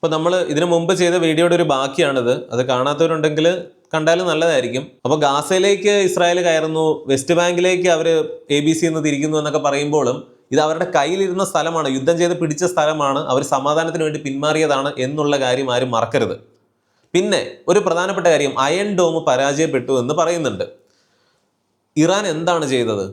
അപ്പോൾ നമ്മൾ ഇതിനു മുമ്പ് ചെയ്ത വീഡിയോയുടെ ഒരു ബാക്കിയാണിത്. അത് കാണാത്തവരുണ്ടെങ്കിൽ കണ്ടാലും നല്ലതായിരിക്കും. അപ്പോൾ ഗാസയിലേക്ക് ഇസ്രായേൽ കയറുന്നു വെസ്റ്റ് ബാങ്കിലേക്ക് അവർ എ ബി സി എന്ന് തിരിക്കുന്നു എന്നൊക്കെ പറയുമ്പോഴും ഇത് അവരുടെ കയ്യിലിരുന്ന സ്ഥലമാണ് യുദ്ധം ചെയ്ത് പിടിച്ച സ്ഥലമാണ് അവർ സമാധാനത്തിന് വേണ്ടി പിന്മാറിയതാണ് എന്നുള്ള കാര്യം ആരും മറക്കരുത്. പിന്നെ ഒരു പ്രധാനപ്പെട്ട കാര്യം അയൺ ഡോം പരാജയപ്പെട്ടു എന്ന് പറയുന്നുണ്ട്. ഇറാൻ എന്താണ് ചെയ്തത്?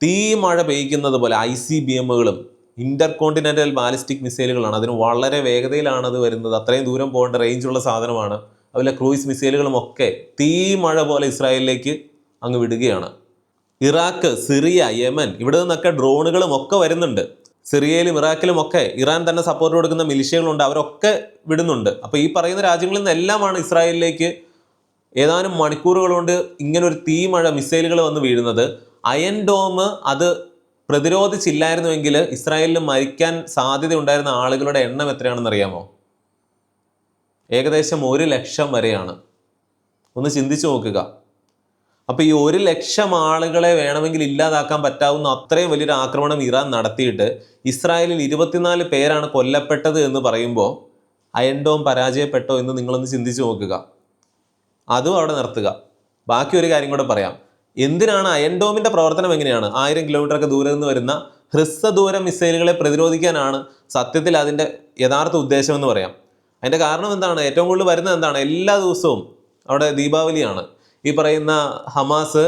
തീ മഴ പെയ്ക്കുന്നത് പോലെ ഐ സി ബി എമ്മുകളും ഇന്റർ കോണ്ടിനെന്റൽ ബാലിസ്റ്റിക് മിസൈലുകളാണ്. അതിന് വളരെ വേഗതയിലാണ് അത് വരുന്നത്. അത്രയും ദൂരം പോകേണ്ട റേഞ്ചുള്ള സാധനമാണ്. അതുപോലെ ക്രൂയിസ് മിസൈലുകളും ഒക്കെ തീ മഴ പോലെ ഇസ്രായേലിലേക്ക് അങ്ങ് വിടുകയാണ്. ഇറാഖ് സിറിയ യമൻ ഇവിടെ നിന്നൊക്കെ ഡ്രോണുകളും ഒക്കെ വരുന്നുണ്ട്. സിറിയയിലും ഇറാഖിലും ഒക്കെ ഇറാൻ തന്നെ സപ്പോർട്ട് കൊടുക്കുന്ന മിലിഷ്യകളുണ്ട്. അവരൊക്കെ വിടുന്നുണ്ട്. അപ്പോൾ ഈ പറയുന്ന രാജ്യങ്ങളിൽ നിന്നെല്ലാമാണ് ഇസ്രായേലിലേക്ക് ഏതാനും മണിക്കൂറുകൾ കൊണ്ട് ഇങ്ങനെ ഒരു തീ മഴ മിസൈലുകൾ വന്ന് വീഴുന്നത്. അയൻ ഡോം അത് പ്രതിരോധിച്ചില്ലായിരുന്നുവെങ്കിൽ ഇസ്രായേലിൽ മരിക്കാൻ സാധ്യത ഉണ്ടായിരുന്ന ആളുകളുടെ എണ്ണം എത്രയാണെന്ന് അറിയാമോ? ഏകദേശം ഒരു ലക്ഷം വരെയാണ്. ഒന്ന് ചിന്തിച്ചു നോക്കുക. അപ്പോൾ ഈ ഒരു ലക്ഷം ആളുകളെ വേണമെങ്കിൽ ഇല്ലാതാക്കാൻ പറ്റാവുന്ന അത്രയും വലിയൊരു ആക്രമണം ഇറാൻ നടത്തിയിട്ട് ഇസ്രായേലിൽ ഇരുപത്തിനാല് പേരാണ് കൊല്ലപ്പെട്ടത് എന്ന് പറയുമ്പോൾ അയണ്ടോം പരാജയപ്പെട്ടോ എന്ന് നിങ്ങളൊന്ന് ചിന്തിച്ചു നോക്കുക. അതും അവിടെ നിർത്തുക. ബാക്കി ഒരു കാര്യം കൂടെ പറയാം. എന്തിനാണ് അയൻ ഡോമിന്റെ പ്രവർത്തനം എങ്ങനെയാണ്? ആയിരം കിലോമീറ്ററൊക്കെ ദൂരെ നിന്ന് വരുന്ന ഹ്രസ്വദൂര മിസൈലുകളെ പ്രതിരോധിക്കാനാണ് സത്യത്തിൽ അതിന്റെ യഥാർത്ഥ ഉദ്ദേശം എന്ന് പറയാം. അതിന്റെ കാരണം എന്താണ്? ഏറ്റവും കൂടുതൽ വരുന്നത് എന്താണ്? എല്ലാ ദിവസവും അവിടെ ദീപാവലിയാണ്. ഈ പറയുന്ന ഹമാസ്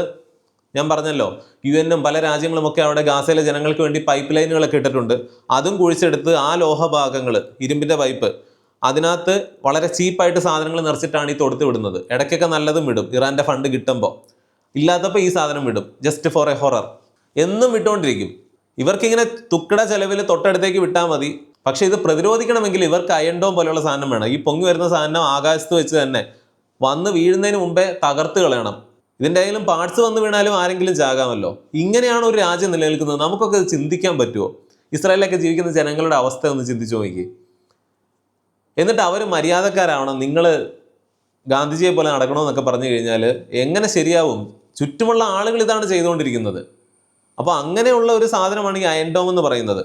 ഞാൻ പറഞ്ഞല്ലോ യു എന്നും പല രാജ്യങ്ങളും ഒക്കെ അവിടെ ഗാസയിലെ ജനങ്ങൾക്ക് വേണ്ടി പൈപ്പ് ലൈനുകളൊക്കെ ഇട്ടിട്ടുണ്ട്. അതും കുഴിച്ചെടുത്ത് ആ ലോഹഭാഗങ്ങൾ ഇരുമ്പിന്റെ പൈപ്പ് അതിനകത്ത് വളരെ ചീപ്പായിട്ട് സാധനങ്ങൾ നിറച്ചിട്ടാണ് ഈ തൊടുത്ത് വിടുന്നത്. ഇടയ്ക്കൊക്കെ നല്ലതും വിടും ഇറാന്റെ ഫണ്ട് കിട്ടുമ്പോൾ ഇല്ലാത്തപ്പോൾ ഈ സാധനം വിടും. ജസ്റ്റ് ഫോർ എ ഹൊറർ എന്നും വിട്ടുകൊണ്ടിരിക്കും ഇവർക്കിങ്ങനെ തുക്കട ചെലവിൽ തൊട്ടടുത്തേക്ക് വിട്ടാൽ മതി. പക്ഷേ ഇത് പ്രതിരോധിക്കണമെങ്കിൽ ഇവർക്ക് അയണ്ടോം പോലെയുള്ള സാധനം വേണം. ഈ പൊങ്ങി വരുന്ന സാധനം ആകാശത്ത് വെച്ച് തന്നെ വന്ന് വീഴുന്നതിന് മുമ്പേ തകർത്ത് കളയണം. ഇതിന്റെ ആയാലും പാർട്സ് വന്ന് വീണാലും ആരെങ്കിലും ചാകാമല്ലോ ഇങ്ങനെയാണ് ഒരു രാജ്യം നിലനിൽക്കുന്നത്. നമുക്കൊക്കെ ചിന്തിക്കാൻ പറ്റുമോ ഇസ്രായേലിലൊക്കെ ജീവിക്കുന്ന ജനങ്ങളുടെ അവസ്ഥ ഒന്ന് ചിന്തിച്ചു നോക്കി എന്നിട്ട് അവർ മര്യാദക്കാരാവണം. നിങ്ങൾ ഗാന്ധിജിയെ പോലെ നടക്കണമെന്നൊക്കെ പറഞ്ഞു കഴിഞ്ഞാൽ എങ്ങനെ ശരിയാവും? ചുറ്റുമുള്ള ആളുകൾ ഇതാണ് ചെയ്തുകൊണ്ടിരിക്കുന്നത്. അപ്പോൾ അങ്ങനെയുള്ള ഒരു സാധനമാണ് ഈ അയൻഡോം എന്ന് പറയുന്നത്.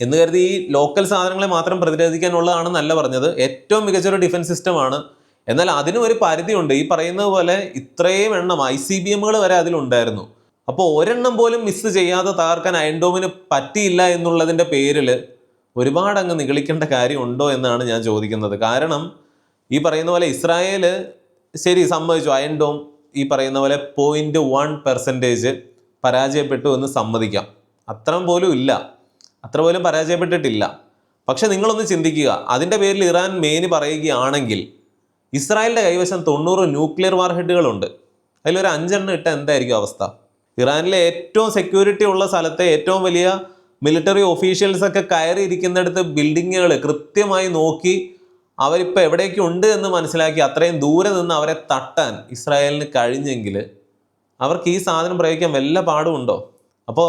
എന്ന് കരുതി ഈ ലോക്കൽ സാധനങ്ങളെ മാത്രം പ്രതിരോധിക്കാനുള്ളതാണെന്നല്ല പറഞ്ഞത്. ഏറ്റവും മികച്ചൊരു ഡിഫൻസ് സിസ്റ്റമാണ് എന്നാൽ അതിനും ഒരു പരിധിയുണ്ട്. ഈ പറയുന്നത് പോലെ ഇത്രയും എണ്ണം ഐ സി ബി എമ്മുകൾ വരെ അതിലുണ്ടായിരുന്നു. അപ്പോൾ ഒരെണ്ണം പോലും മിസ് ചെയ്യാതെ തകർക്കാൻ അയൻഡോമിന് പറ്റിയില്ല എന്നുള്ളതിന്റെ പേരിൽ ഒരുപാട് അങ്ങ് നിഗളിക്കേണ്ട കാര്യമുണ്ടോ എന്നാണ് ഞാൻ ചോദിക്കുന്നത്. കാരണം ഈ പറയുന്ന പോലെ ഇസ്രായേൽ ശരി സമ്മതിച്ചു. അയൻഡോം ഈ പറയുന്ന പോലെ പോയിന്റ് വൺ പെർസെന്റേജ് പരാജയപ്പെട്ടു എന്ന് സമ്മതിക്കാം. അത്ര പോലും ഇല്ല. അത്ര പോലും പരാജയപ്പെട്ടിട്ടില്ല. പക്ഷെ നിങ്ങളൊന്ന് ചിന്തിക്കുക. അതിന്റെ പേരിൽ ഇറാൻ മേനി പറയുകയാണെങ്കിൽ ഇസ്രായേലിന്റെ കൈവശം തൊണ്ണൂറ് ന്യൂക്ലിയർ വാർഹെഡുകളുണ്ട് അതിലൊരു അഞ്ചെണ്ണം ഇട്ട എന്തായിരിക്കും അവസ്ഥ? ഇറാനിലെ ഏറ്റവും സെക്യൂരിറ്റി ഉള്ള സ്ഥലത്തെ ഏറ്റവും വലിയ മിലിറ്ററി ഒഫീഷ്യൽസൊക്കെ കയറി ഇരിക്കുന്നിടത്ത് ബിൽഡിങ്ങുകൾ കൃത്യമായി നോക്കി അവരിപ്പോൾ എവിടേക്ക് ഉണ്ട് എന്ന് മനസ്സിലാക്കി അത്രയും ദൂരെ നിന്ന് അവരെ തട്ടാൻ ഇസ്രായേലിന് കഴിഞ്ഞെങ്കിൽ അവർക്ക് ഈ സാധനം പ്രയോഗിക്കാൻ വല്ല പാടുമുണ്ടോ അപ്പോൾ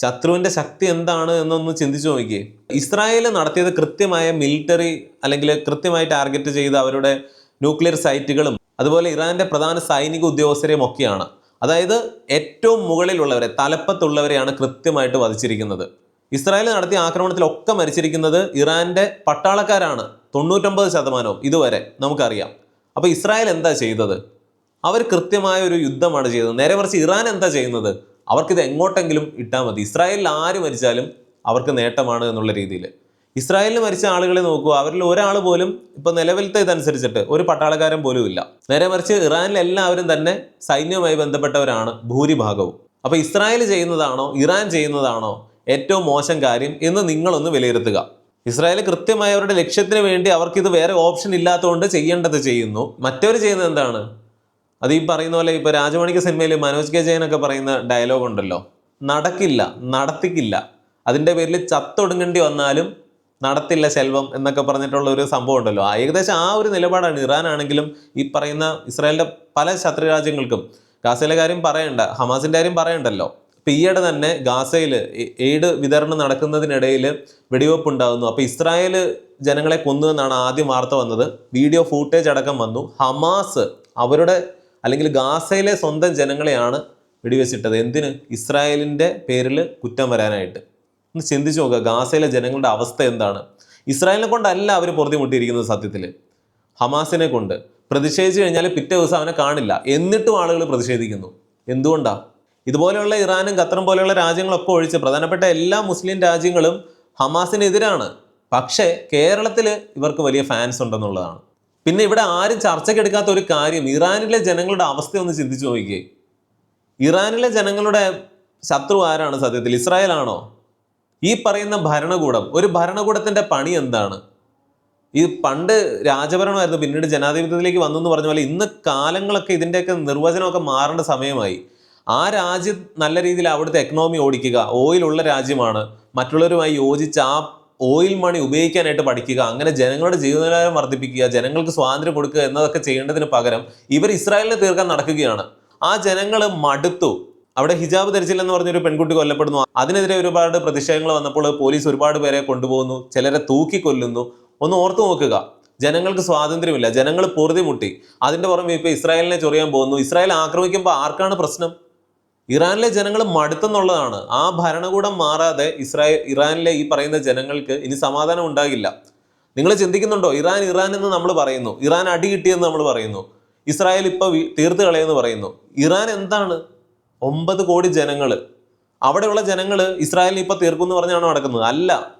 ശത്രുവിന്റെ ശക്തി എന്താണ് എന്നൊന്ന് ചിന്തിച്ചു നോക്കിയേ. ഇസ്രായേൽ നടത്തിയത് കൃത്യമായ മിലിറ്ററി അല്ലെങ്കിൽ കൃത്യമായി ടാർഗറ്റ് ചെയ്ത അവരുടെ ന്യൂക്ലിയർ സൈറ്റുകളും അതുപോലെ ഇറാന്റെ പ്രധാന സൈനിക ഉദ്യോഗസ്ഥരെയും ഒക്കെയാണ്. അതായത് ഏറ്റവും മുകളിലുള്ളവരെ തലപ്പത്തുള്ളവരെയാണ് കൃത്യമായിട്ട് വധിച്ചിരിക്കുന്നത്. ഇസ്രായേൽ നടത്തിയ ആക്രമണത്തിലൊക്കെ മരിച്ചിരിക്കുന്നത് ഇറാന്റെ പട്ടാളക്കാരാണ്. തൊണ്ണൂറ്റൊമ്പത് ശതമാനവും ഇതുവരെ നമുക്കറിയാം. അപ്പോൾ ഇസ്രായേൽ എന്താ ചെയ്തത്? അവർ കൃത്യമായ ഒരു യുദ്ധമാണ് ചെയ്തത്. നേരെ മറിച്ച് ഇറാൻ എന്താ ചെയ്യുന്നത്? അവർക്കിത് എങ്ങോട്ടെങ്കിലും ഇട്ടാൽ മതി. ഇസ്രായേലിൽ ആര് മരിച്ചാലും അവർക്ക് നേട്ടമാണ് എന്നുള്ള രീതിയിൽ. ഇസ്രായേലിൽ മരിച്ച ആളുകളെ നോക്കുക. അവരിൽ ഒരാൾ പോലും ഇപ്പൊ നിലവിലത്തെ ഇതനുസരിച്ചിട്ട് ഒരു പട്ടാളക്കാരൻ പോലും ഇല്ല. നേരെ മറിച്ച് ഇറാനിൽ എല്ലാവരും തന്നെ സൈന്യവുമായി ബന്ധപ്പെട്ടവരാണ് ഭൂരിഭാഗവും. അപ്പോൾ ഇസ്രായേൽ ചെയ്യുന്നതാണോ? ഇറാൻ ചെയ്യുന്നതാണോ? ഏറ്റവും മോശം കാര്യം എന്ന് നിങ്ങളൊന്ന് വിലയിരുത്തുക. ഇസ്രായേൽ കൃത്യമായ അവരുടെ ലക്ഷ്യത്തിന് വേണ്ടി അവർക്ക് ഇത് വേറെ ഓപ്ഷൻ ഇല്ലാത്തതുകൊണ്ട് ചെയ്യേണ്ടത് ചെയ്യുന്നു. മറ്റവർ ചെയ്യുന്നത് എന്താണ്? അത് ഈ പറയുന്ന പോലെ ഇപ്പൊ രാജമണിക്ക് സിനിമയിൽ മനോജ് കെ ജയനൊക്കെ പറയുന്ന ഡയലോഗ് ഉണ്ടല്ലോ. നടക്കില്ല നടത്തിക്കില്ല. അതിന്റെ പേരിൽ ചത്തൊടുങ്ങേണ്ടി വന്നാലും നടത്തില്ല ശെൽവം എന്നൊക്കെ പറഞ്ഞിട്ടുള്ള ഒരു സംഭവം ഉണ്ടല്ലോ. ഏകദേശം ആ ഒരു നിലപാടാണ്. ഇറാൻ ആണെങ്കിലും ഈ പറയുന്ന ഇസ്രായേലിന്റെ പല ശത്രുരാജ്യങ്ങൾക്കും ഗാസയിലെ കാര്യം പറയണ്ട ഹമാസിന്റെ കാര്യം പറയണ്ടല്ലോ. ഇപ്പൊ ഈയിടെ തന്നെ ഗാസയിൽ എയ്ഡ് വിതരണം നടക്കുന്നതിനിടയിൽ വെടിവെപ്പ് ഉണ്ടാകുന്നു അപ്പോൾ ഇസ്രായേൽ ജനങ്ങളെ കൊന്നു എന്നാണ് ആദ്യം വാർത്ത വന്നത്. വീഡിയോ ഫൂട്ടേജ് അടക്കം വന്നു. ഹമാസ് അവരുടെ അല്ലെങ്കിൽ ഗാസയിലെ സ്വന്തം ജനങ്ങളെയാണ് വെടിവെച്ചിട്ടത്. എന്തിന്? ഇസ്രായേലിന്റെ പേരിൽ കുറ്റം വരാനായിട്ട്. ഒന്ന് ചിന്തിച്ചു നോക്കുക. ഗാസയിലെ ജനങ്ങളുടെ അവസ്ഥ എന്താണ്? ഇസ്രായേലിനെ കൊണ്ടല്ല അവർ പൊറുതിമുട്ടിയിരിക്കുന്നത് സത്യത്തിൽ ഹമാസിനെ കൊണ്ട്. പ്രതിഷേധിച്ചു കഴിഞ്ഞാൽ പിറ്റേ ദിവസം അവനെ കാണില്ല. എന്നിട്ടും ആളുകൾ പ്രതിഷേധിക്കുന്നു. എന്തുകൊണ്ടാ? ഇതുപോലെയുള്ള ഇറാനും ഖത്തറും പോലെയുള്ള രാജ്യങ്ങളൊക്കെ ഒഴിച്ച് പ്രധാനപ്പെട്ട എല്ലാ മുസ്ലിം രാജ്യങ്ങളും ഹമാസിനെതിരാണ്. പക്ഷേ കേരളത്തിൽ ഇവർക്ക് വലിയ ഫാൻസ് ഉണ്ടെന്നുള്ളതാണ്. പിന്നെ ഇവിടെ ആരും ചർച്ചയ്ക്കെടുക്കാത്ത ഒരു കാര്യം ഇറാനിലെ ജനങ്ങളുടെ അവസ്ഥ ഒന്ന് ചിന്തിച്ചു നോക്കിയേ ഇറാനിലെ ജനങ്ങളുടെ ശത്രു ആരാണ് സത്യത്തിൽ? ഇസ്രായേൽ ആണോ ഈ പറയുന്ന ഭരണകൂടം ഒരു ഭരണകൂടത്തിന്റെ പണി എന്താണ്? ഈ പണ്ട് രാജഭരണമായിരുന്നു പിന്നീട് ജനാധിപത്യത്തിലേക്ക് വന്നു എന്ന് പറഞ്ഞ പോലെ ഇന്ന് കാലങ്ങളൊക്കെ ഇതിന്റെയൊക്കെ നിർവചനമൊക്കെ മാറേണ്ട സമയമായി. ആ രാജ്യം നല്ല രീതിയിൽ അവിടുത്തെ എക്കണോമി ഓടിക്കുക ഓയിൽ ഉള്ള രാജ്യമാണ്. മറ്റുള്ളവരുമായി യോജിച്ച് ആ ഓയിൽ മണി ഉപയോഗിക്കാനായിട്ട് പഠിക്കുക അങ്ങനെ ജനങ്ങളുടെ ജീവിതനിലവാരം വർദ്ധിപ്പിക്കുക ജനങ്ങൾക്ക് സ്വാതന്ത്ര്യം കൊടുക്കുക എന്നതൊക്കെ ചെയ്യേണ്ടതിന് പകരം ഇവർ ഇസ്രായേലിനെ തീർക്കാൻ നടക്കുകയാണ്. ആ ജനങ്ങൾ മടുത്തു. അവിടെ ഹിജാബ് ധരിച്ചില്ലെന്ന് പറഞ്ഞൊരു പെൺകുട്ടി കൊല്ലപ്പെടുന്നു. അതിനെതിരെ ഒരുപാട് പ്രതിഷേധങ്ങൾ വന്നപ്പോൾ പോലീസ് ഒരുപാട് പേരെ കൊണ്ടുപോകുന്നു ചിലരെ തൂക്കി കൊല്ലുന്നു. ഒന്ന് ഓർത്തു നോക്കുക ജനങ്ങൾക്ക് സ്വാതന്ത്ര്യമില്ല ജനങ്ങൾ പൊറുതിമുട്ടി. അതിന്റെ പുറമെ ഇപ്പോൾ ഇസ്രായേലിനെ ചൊറിയാൻ പോകുന്നു. ഇസ്രായേൽ ആക്രമിക്കുമ്പോൾ ആർക്കാണ് പ്രശ്നം? ഇറാനിലെ ജനങ്ങൾ മടുത്തെന്നുള്ളതാണ്. ആ ഭരണകൂടം മാറാതെ ഇസ്രായേൽ ഇറാനിലെ ഈ പറയുന്ന ജനങ്ങൾക്ക് ഇനി സമാധാനം ഉണ്ടാകില്ല. നിങ്ങൾ ചിന്തിക്കുന്നുണ്ടോ? ഇറാൻ ഇറാൻ എന്ന് നമ്മൾ പറയുന്നു. ഇറാൻ അടി കിട്ടിയെന്ന് നമ്മൾ പറയുന്നു. ഇസ്രായേൽ ഇപ്പൊ വി- തീർത്ത് കളയെന്ന് പറയുന്നു. ഇറാൻ എന്താണ്? ഒമ്പത് കോടി ജനങ്ങൾ അവിടെയുള്ള ജനങ്ങൾ ഇസ്രായേലിനെ ഇപ്പൊ തീർക്കും എന്ന് പറഞ്ഞാണ് നടക്കുന്നത്? അല്ല.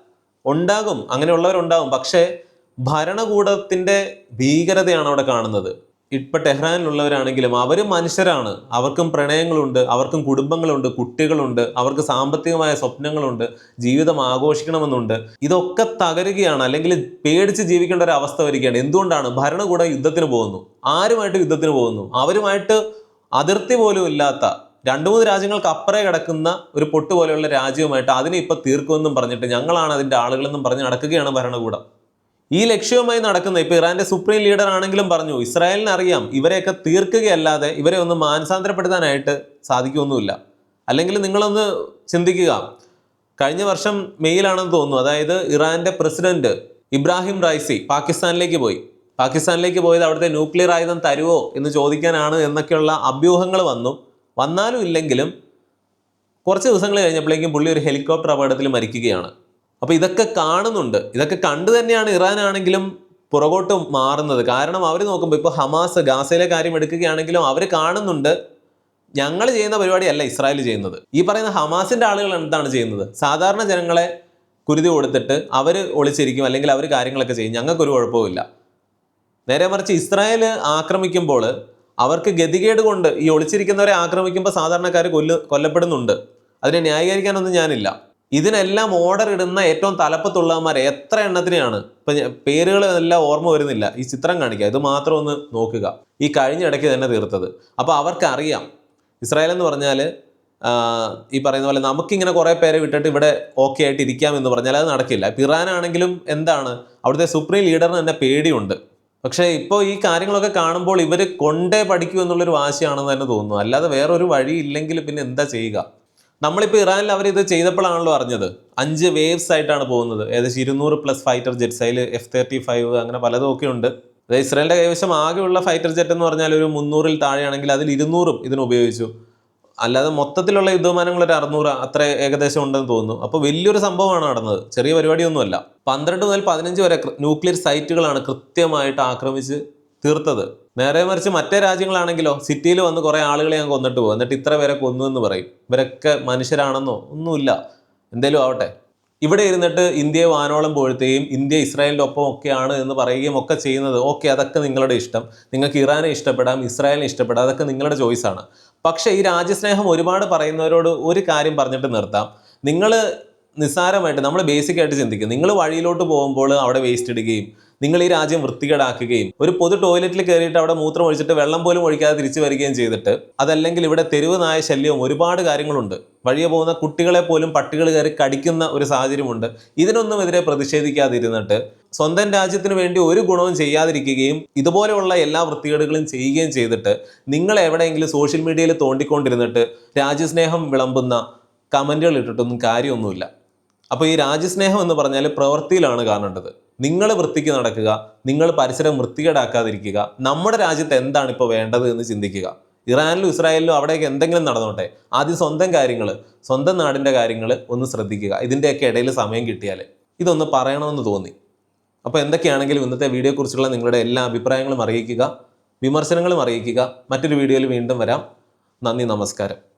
ഉണ്ടാകും. അങ്ങനെയുള്ളവരുണ്ടാകും. പക്ഷേ ഭരണകൂടത്തിന്റെ ഭീകരതയാണ് അവിടെ കാണുന്നത്. ഇപ്പൊ ടെഹ്റാനിലുള്ളവരാണെങ്കിലും അവർ മനുഷ്യരാണ്. അവർക്കും പ്രണയങ്ങളുണ്ട് അവർക്കും കുടുംബങ്ങളുണ്ട് കുട്ടികളുണ്ട് അവർക്ക് സാമ്പത്തികമായ സ്വപ്നങ്ങളുണ്ട് ജീവിതം ആഘോഷിക്കണമെന്നുണ്ട്. ഇതൊക്കെ തകരുകയാണ് അല്ലെങ്കിൽ പേടിച്ച് ജീവിക്കേണ്ട ഒരു അവസ്ഥ വരികയാണ്. എന്തുകൊണ്ടാണ്? ഭരണകൂടം യുദ്ധത്തിന് പോകുന്നു. ആരുമായിട്ട് യുദ്ധത്തിന് പോകുന്നു? അവരുമായിട്ട് അതിർത്തി പോലും ഇല്ലാത്ത രണ്ടു മൂന്ന് രാജ്യങ്ങൾക്ക് അപ്പുറേ കിടക്കുന്ന ഒരു പൊട്ട് പോലെയുള്ള രാജ്യവുമായിട്ട് അതിനെ ഇപ്പൊ തീർക്കുമെന്നും പറഞ്ഞിട്ട് ഞങ്ങളാണ് അതിന്റെ ആളുകളെന്നും പറഞ്ഞ് നടക്കുകയാണ് ഭരണകൂടം. ഈ ലക്ഷ്യവുമായി നടക്കുന്ന ഇപ്പൊ ഇറാന്റെ സുപ്രീം ലീഡർ ആണെങ്കിലും പറഞ്ഞു ഇസ്രായേലിന് അറിയാം ഇവരെയൊക്കെ തീർക്കുകയല്ലാതെ ഇവരെ ഒന്ന് മാനസാന്തരപ്പെടുത്താനായിട്ട് സാധിക്കുമൊന്നുമില്ല. അല്ലെങ്കിൽ നിങ്ങളൊന്ന് ചിന്തിക്കുക കഴിഞ്ഞ വർഷം മെയ്യിലാണെന്ന് തോന്നുന്നു അതായത് ഇറാന്റെ പ്രസിഡന്റ് ഇബ്രാഹിം റൈസി പാകിസ്ഥാനിലേക്ക് പോയി. പാകിസ്ഥാനിലേക്ക് പോയത് അവിടുത്തെ ന്യൂക്ലിയർ ആയുധം തരുവോ എന്ന് ചോദിക്കാനാണ് എന്നൊക്കെയുള്ള അഭ്യൂഹങ്ങൾ വന്നു. വന്നാലും ഇല്ലെങ്കിലും കുറച്ച് ദിവസങ്ങൾ കഴിഞ്ഞപ്പോഴേക്കും പുള്ളി ഒരു ഹെലികോപ്റ്റർ അപകടത്തിൽ മരിക്കുകയാണ്. അപ്പോൾ ഇതൊക്കെ കാണുന്നുണ്ട്. ഇതൊക്കെ കണ്ടു തന്നെയാണ് ഇറാൻ ആണെങ്കിലും പുറകോട്ട് മാറുന്നത്. കാരണം അവർ നോക്കുമ്പോൾ ഇപ്പോൾ ഹമാസ് ഗാസയിലെ കാര്യം എടുക്കുകയാണെങ്കിലും അവർ കാണുന്നുണ്ട്. ഞങ്ങൾ ചെയ്യുന്ന പരിപാടിയല്ല ഇസ്രായേൽ ചെയ്യുന്നത്. ഈ പറയുന്ന ഹമാസിന്റെ ആളുകൾ എന്താണ് ചെയ്യുന്നത്? സാധാരണ ജനങ്ങളെ കുരുതി കൊടുത്തിട്ട് അവർ ഒളിച്ചിരിക്കും അല്ലെങ്കിൽ അവർ കാര്യങ്ങളൊക്കെ ചെയ്യും. ഞങ്ങൾക്കൊരു കുഴപ്പമില്ല നേരെ മറിച്ച് ഇസ്രായേൽ ആക്രമിക്കുമ്പോൾ അവർക്ക് ഗതികേട് കൊണ്ട് ഈ ഒളിച്ചിരിക്കുന്നവരെ ആക്രമിക്കുമ്പോൾ സാധാരണക്കാർ കൊല്ല കൊല്ലപ്പെടുന്നുണ്ട്. അതിനെ ന്യായീകരിക്കാനൊന്നും ഞാനില്ല. ഇതിനെല്ലാം ഓർഡർ ഇടുന്ന ഏറ്റവും തലപ്പത്തുള്ളവന്മാർ എത്ര എണ്ണത്തിനെയാണ്? ഇപ്പം പേരുകൾ എല്ലാം ഓർമ്മ വരുന്നില്ല. ഈ ചിത്രം കാണിക്കുക ഇത് മാത്രം ഒന്ന് നോക്കുക. ഈ കഴിഞ്ഞ ഇടയ്ക്ക് തന്നെ തീർത്തത്. അപ്പോൾ അവർക്കറിയാം. ഇസ്രായേൽ എന്ന് പറഞ്ഞാൽ ഈ പറയുന്ന പോലെ നമുക്കിങ്ങനെ കുറേ പേരെ വിട്ടിട്ട് ഇവിടെ ഓക്കെ ആയിട്ട് ഇരിക്കാം എന്ന് പറഞ്ഞാൽ അത് നടക്കില്ല. പിറാനാണെങ്കിലും എന്താണ് അവിടുത്തെ സുപ്രീം ലീഡറിന് തന്നെ പേടിയുണ്ട്. പക്ഷേ ഇപ്പോൾ ഈ കാര്യങ്ങളൊക്കെ കാണുമ്പോൾ ഇവർ കൊണ്ടേ പഠിക്കൂ എന്നുള്ളൊരു വാശിയാണെന്ന് തന്നെ തോന്നുന്നു. അല്ലാതെ വേറൊരു വഴി ഇല്ലെങ്കിൽ പിന്നെ എന്താ ചെയ്യുക? നമ്മളിപ്പോൾ ഇറാനിൽ അവർ ഇത് ചെയ്തപ്പോഴാണല്ലോ അറിഞ്ഞത്. അഞ്ച് വേവ്സ് ആയിട്ടാണ് പോകുന്നത്. ഏകദേശം ഇരുന്നൂറ് പ്ലസ് ഫൈറ്റർ ജെറ്റ്സ് അതിൽ എഫ് തേർട്ടി ഫൈവ് അങ്ങനെ പലതും ഒക്കെ ഉണ്ട്. അതായത് ഇസ്രായേലിന്റെ കൈവശം ആകെയുള്ള ഫൈറ്റർ ജെറ്റ് എന്ന് പറഞ്ഞാൽ ഒരു മുന്നൂറിൽ താഴെയാണെങ്കിൽ അതിൽ ഇരുന്നൂറും ഇതിന് ഉപയോഗിച്ചു. അല്ലാതെ മൊത്തത്തിലുള്ള യുദ്ധവിമാനങ്ങൾ ഒരു അറുന്നൂറ് അത്ര ഏകദേശം ഉണ്ടെന്ന് തോന്നുന്നു. അപ്പോൾ വലിയൊരു സംഭവമാണ് നടന്നത്. ചെറിയ പരിപാടിയൊന്നുമല്ല. പന്ത്രണ്ട് മുതൽ പതിനഞ്ച് വരെ ന്യൂക്ലിയർ സൈറ്റുകളാണ് കൃത്യമായിട്ട് ആക്രമിച്ച് തീർത്തത്. നേരെ മറിച്ച് മറ്റേ രാജ്യങ്ങളാണെങ്കിലോ സിറ്റിയിൽ വന്ന് കുറേ ആളുകളെ ഞാൻ കൊന്നിട്ട് പോകും. എന്നിട്ട് ഇത്ര പേരെ കൊന്നു എന്ന് പറയും. ഇവരൊക്കെ മനുഷ്യരാണെന്നോ? ഒന്നുമില്ല. എന്തേലും ആവട്ടെ. ഇവിടെ ഇരുന്നിട്ട് ഇന്ത്യയെ വാനോളം പോഴത്തെയും ഇന്ത്യ ഇസ്രായേലിന്റെ ഒപ്പം ഒക്കെയാണ് എന്ന് പറയുകയും ഒക്കെ ചെയ്യുന്നത് ഓക്കെ അതൊക്കെ നിങ്ങളുടെ ഇഷ്ടം. നിങ്ങൾക്ക് ഇറാനെ ഇഷ്ടപ്പെടാം ഇസ്രായേലിനെ ഇഷ്ടപ്പെടാം അതൊക്കെ നിങ്ങളുടെ ചോയ്സാണ് പക്ഷേ ഈ രാജ്യസ്നേഹം ഒരുപാട് പറയുന്നവരോട് ഒരു കാര്യം പറഞ്ഞിട്ട് നിർത്താം. നിങ്ങൾ നിസ്സാരമായിട്ട് നമ്മൾ ബേസിക് ആയിട്ട് ചിന്തിക്കും. നിങ്ങൾ വഴിയിലോട്ട് പോകുമ്പോൾ അവിടെ വേസ്റ്റ് ഇടുകയും നിങ്ങൾ ഈ രാജ്യം വൃത്തികേടാക്കുകയും ഒരു പൊതു ടോയ്ലറ്റിൽ കയറിയിട്ട് അവിടെ മൂത്രം ഒഴിച്ചിട്ട് വെള്ളം പോലും ഒഴിക്കാതെ തിരിച്ചു വരികയും ചെയ്തിട്ട് അതല്ലെങ്കിൽ ഇവിടെ തെരുവ് നായ ശല്യവും ഒരുപാട് കാര്യങ്ങളുണ്ട്. വഴിയെ പോകുന്ന കുട്ടികളെ പോലും പട്ടികൾ കയറി കടിക്കുന്ന ഒരു സാഹചര്യമുണ്ട്. ഇതിനൊന്നും എതിരെ പ്രതിഷേധിക്കാതിരുന്നിട്ട് സ്വന്തം രാജ്യത്തിന് വേണ്ടി ഒരു ഗുണവും ചെയ്യാതിരിക്കുകയും ഇതുപോലെയുള്ള എല്ലാ വൃത്തികേടുകളും ചെയ്യുകയും ചെയ്തിട്ട് നിങ്ങൾ എവിടെയെങ്കിലും സോഷ്യൽ മീഡിയയിൽ തോണ്ടിക്കൊണ്ടിരുന്നിട്ട് രാജ്യസ്നേഹം വിളമ്പുന്ന കമന്റുകൾ ഇട്ടിട്ടൊന്നും കാര്യമൊന്നുമില്ല. അപ്പോൾ ഈ രാജ്യസ്നേഹം എന്ന് പറഞ്ഞാൽ പ്രവൃത്തിയിലാണ് കാണേണ്ടത്. നിങ്ങൾ വൃത്തിക്ക് നടക്കുക നിങ്ങൾ പരിസരം വൃത്തികേടാക്കാതിരിക്കുക നമ്മുടെ രാജ്യത്ത് എന്താണ് ഇപ്പോൾ വേണ്ടത് എന്ന് ചിന്തിക്കുക. ഇറാനിലും ഇസ്രായേലിലും അവിടെയൊക്കെ എന്തെങ്കിലും നടന്നോട്ടെ? ആദ്യം സ്വന്തം കാര്യങ്ങൾ സ്വന്തം നാടിന്റെ കാര്യങ്ങൾ ഒന്ന് ശ്രദ്ധിക്കുക. ഇതിന്റെയൊക്കെ ഇടയിൽ സമയം കിട്ടിയാൽ ഇതൊന്ന് പറയണമെന്ന് തോന്നി. അപ്പോൾ എന്തൊക്കെയാണെങ്കിലും ഇന്നത്തെ വീഡിയോയെക്കുറിച്ചുള്ള നിങ്ങളുടെ എല്ലാ അഭിപ്രായങ്ങളും അറിയിക്കുക വിമർശനങ്ങളും അറിയിക്കുക. മറ്റൊരു വീഡിയോയിൽ വീണ്ടും വരാം. നന്ദി നമസ്കാരം.